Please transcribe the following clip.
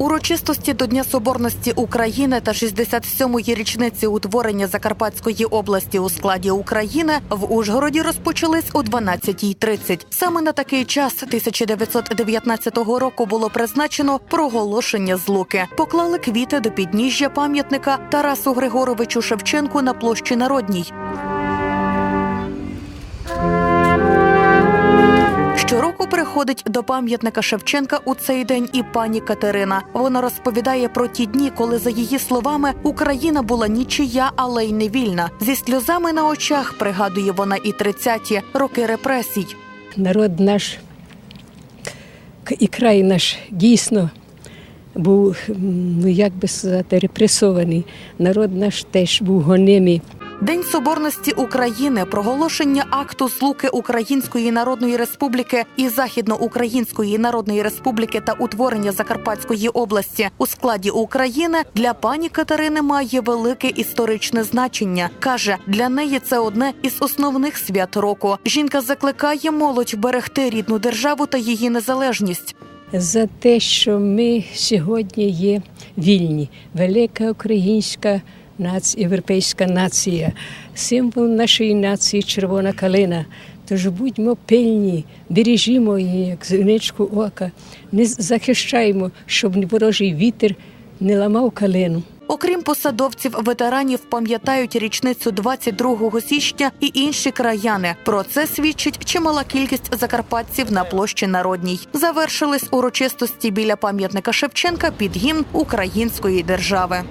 Урочистості до Дня Соборності України та 67-ї річниці утворення Закарпатської області у складі України в Ужгороді розпочались о 12.30. Саме на такий час 1919 року було призначено проголошення злуки. Поклали квіти до підніжжя пам'ятника Тарасу Григоровичу Шевченку на площі Народній. Приходить до пам'ятника Шевченка у цей день і пані Катерина. Вона розповідає про ті дні, коли, за її словами, Україна була нічия, але й невільна. Зі сльозами на очах пригадує вона і 30-ті роки репресій. народ наш і край наш дійсно був, ну як би сказати, репресований. Народ наш теж був гонимий. День Соборності України, проголошення акту злуки Української Народної Республіки і Західноукраїнської Народної Республіки та утворення Закарпатської області у складі України для пані Катерини має велике історичне значення. каже, для неї це одне із основних свят року. Жінка закликає молодь берегти рідну державу та її незалежність. За те, що ми сьогодні є вільні, велика українська нація, європейська нація, символ нашої нації червона калина. Тож будьмо пильні, бережімо її, як зіничку ока, не захищаємо, щоб ворожий вітер не ламав калину. Окрім посадовців, ветеранів пам'ятають річницю 22 січня і інші краяни. Про це свідчить чимала кількість закарпатців на площі Народній. Завершились урочистості біля пам'ятника Шевченка під гімн української держави.